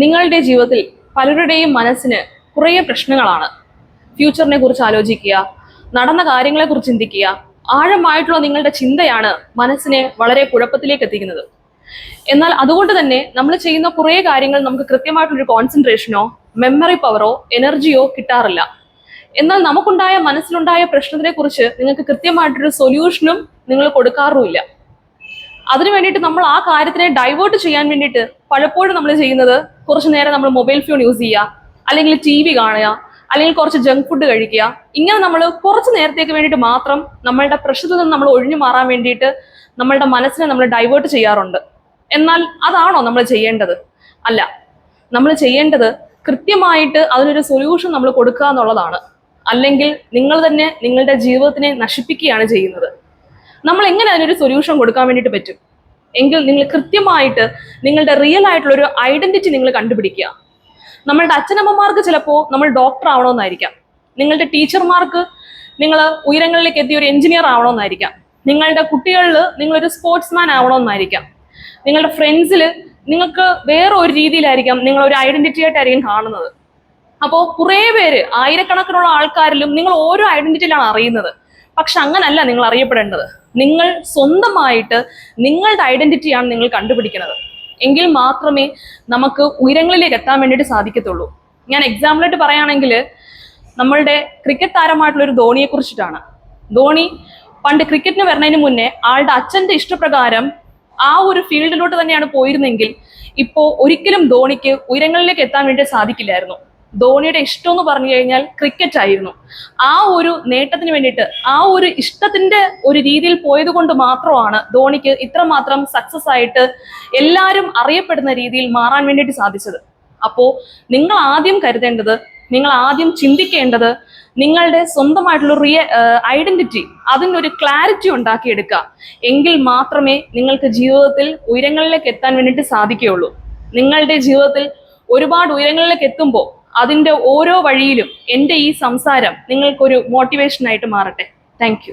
നിങ്ങളുടെ ജീവിതത്തിൽ പലരുടെയും മനസ്സിന് കുറേ പ്രശ്നങ്ങളാണ്. ഫ്യൂച്ചറിനെ കുറിച്ച് ആലോചിക്കുക നടന്ന കാര്യങ്ങളെ കുറിച്ച് ചിന്തിക്കുക ആഴമായിട്ടുള്ള നിങ്ങളുടെ ചിന്തയാണ് മനസ്സിനെ വളരെ കുഴപ്പത്തിലേക്ക് എത്തിക്കുന്നത്. എന്നാൽ അതുകൊണ്ട് തന്നെ നമ്മൾ ചെയ്യുന്ന കുറേ കാര്യങ്ങൾ നമുക്ക് കൃത്യമായിട്ടൊരു കോൺസെൻട്രേഷനോ മെമ്മറി പവറോ എനർജിയോ കിട്ടാറില്ല. എന്നാൽ നമുക്കുണ്ടായ മനസ്സിലുണ്ടായ പ്രശ്നത്തിനെ കുറിച്ച് നിങ്ങൾക്ക് കൃത്യമായിട്ടൊരു സൊല്യൂഷനും നിങ്ങൾ കൊടുക്കാറുമില്ല. അതിനു വേണ്ടിയിട്ട് നമ്മൾ ആ കാര്യത്തിനെ ഡൈവേർട്ട് ചെയ്യാൻ വേണ്ടിയിട്ട് പലപ്പോഴും നമ്മൾ ചെയ്യുന്നത് കുറച്ച് നേരം നമ്മൾ മൊബൈൽ ഫോൺ യൂസ് ചെയ്യുക അല്ലെങ്കിൽ ടി വി കാണുക അല്ലെങ്കിൽ കുറച്ച് ജങ്ക് ഫുഡ് കഴിക്കുക. ഇങ്ങനെ നമ്മൾ കുറച്ച് നേരത്തേക്ക് വേണ്ടിയിട്ട് മാത്രം നമ്മളുടെ പ്രശ്നത്തിൽ നിന്ന് നമ്മൾ ഒഴിഞ്ഞു മാറാൻ വേണ്ടിയിട്ട് നമ്മളുടെ മനസ്സിനെ നമ്മൾ ഡൈവേർട്ട് ചെയ്യാറുണ്ട്. എന്നാൽ അതാണോ നമ്മൾ ചെയ്യേണ്ടത്? അല്ല. നമ്മൾ ചെയ്യേണ്ടത് കൃത്യമായിട്ട് അതിനൊരു സൊല്യൂഷൻ നമ്മൾ കൊടുക്കുക എന്നുള്ളതാണ്. അല്ലെങ്കിൽ നിങ്ങൾ തന്നെ നിങ്ങളുടെ ജീവിതത്തിനെ നശിപ്പിക്കുകയാണ് ചെയ്യുന്നത്. നമ്മൾ എങ്ങനെ അതിനൊരു സൊല്യൂഷൻ കൊടുക്കാൻ വേണ്ടിയിട്ട് പറ്റും? എങ്കിൽ നിങ്ങൾ കൃത്യമായിട്ട് നിങ്ങളുടെ റിയൽ ആയിട്ടുള്ള ഒരു ഐഡന്റിറ്റി നിങ്ങൾ കണ്ടുപിടിക്കുക. നമ്മളുടെ അച്ഛനമ്മമാർക്ക് ചിലപ്പോൾ നമ്മൾ ഡോക്ടർ ആവണമെന്നായിരിക്കാം. നിങ്ങളുടെ ടീച്ചർമാർക്ക് നിങ്ങൾ ഉയരങ്ങളിലേക്ക് എത്തിയ ഒരു എഞ്ചിനീയർ ആവണമെന്നായിരിക്കാം. നിങ്ങളുടെ കുട്ടികളിൽ നിങ്ങളൊരു സ്പോർട്സ്മാൻ ആവണമെന്നായിരിക്കാം. നിങ്ങളുടെ ഫ്രണ്ട്സിൽ നിങ്ങൾക്ക് വേറെ ഒരു രീതിയിലായിരിക്കാം നിങ്ങൾ ഒരു ഐഡന്റിറ്റി ആയിട്ടായിരിക്കും കാണുന്നത്. അപ്പോൾ കുറേ പേര് ആയിരക്കണക്കിനുള്ള ആൾക്കാരിലും നിങ്ങൾ ഓരോ ഐഡന്റിറ്റിയിലാണ് അറിയുന്നത്. പക്ഷെ അങ്ങനല്ല നിങ്ങൾ അറിയപ്പെടേണ്ടത്. നിങ്ങൾ സ്വന്തമായിട്ട് നിങ്ങളുടെ ഐഡന്റിറ്റിയാണ് നിങ്ങൾ കണ്ടുപിടിക്കുന്നത്. എങ്കിൽ മാത്രമേ നമുക്ക് ഉയരങ്ങളിലേക്ക് എത്താൻ വേണ്ടിയിട്ട് സാധിക്കത്തുള്ളൂ. ഞാൻ എക്സാമ്പിളായിട്ട് പറയുകയാണെങ്കിൽ നമ്മളുടെ ക്രിക്കറ്റ് താരമായിട്ടുള്ള ഒരു ധോണിയെ കുറിച്ചിട്ടാണ്. ധോണി പണ്ട് ക്രിക്കറ്റിന് വരുന്നതിന് മുന്നേ ആളുടെ അച്ഛന്റെ ഇഷ്ടപ്രകാരം ആ ഒരു ഫീൽഡിലോട്ട് തന്നെയാണ് പോയിരുന്നെങ്കിൽ ഇപ്പോൾ ഒരിക്കലും ധോണിക്ക് ഉയരങ്ങളിലേക്ക് എത്താൻ വേണ്ടി സാധിക്കില്ലായിരുന്നു. ധോണിയുടെ ഇഷ്ടം എന്ന് പറഞ്ഞു കഴിഞ്ഞാൽ ക്രിക്കറ്റ് ആയിരുന്നു. ആ ഒരു നേട്ടത്തിന് വേണ്ടിയിട്ട് ആ ഒരു ഇഷ്ടത്തിന്റെ ഒരു രീതിയിൽ പോയത് കൊണ്ട് മാത്രമാണ് ധോണിക്ക് ഇത്രമാത്രം സക്സസ് ആയിട്ട് എല്ലാവരും അറിയപ്പെടുന്ന രീതിയിൽ മാറാൻ വേണ്ടിയിട്ട് സാധിച്ചത്. അപ്പോൾ നിങ്ങൾ ആദ്യം കരുതേണ്ടത് നിങ്ങൾ ആദ്യം ചിന്തിക്കേണ്ടത് നിങ്ങളുടെ സ്വന്തമായിട്ടുള്ള റിയ ഐഡന്റിറ്റി അതിനൊരു ക്ലാരിറ്റി ഉണ്ടാക്കിയെടുക്കുക. എങ്കിൽ മാത്രമേ നിങ്ങൾക്ക് ജീവിതത്തിൽ ഉയരങ്ങളിലേക്ക് എത്താൻ വേണ്ടിയിട്ട് സാധിക്കുകയുള്ളൂ. നിങ്ങളുടെ ജീവിതത്തിൽ ഒരുപാട് ഉയരങ്ങളിലേക്ക് എത്തുമ്പോൾ അതിന്റെ ഓരോ വഴിയിലും എന്റെ ഈ സംസാരം നിങ്ങൾക്കൊരു മോട്ടിവേഷനായിട്ട് മാറട്ടെ. താങ്ക്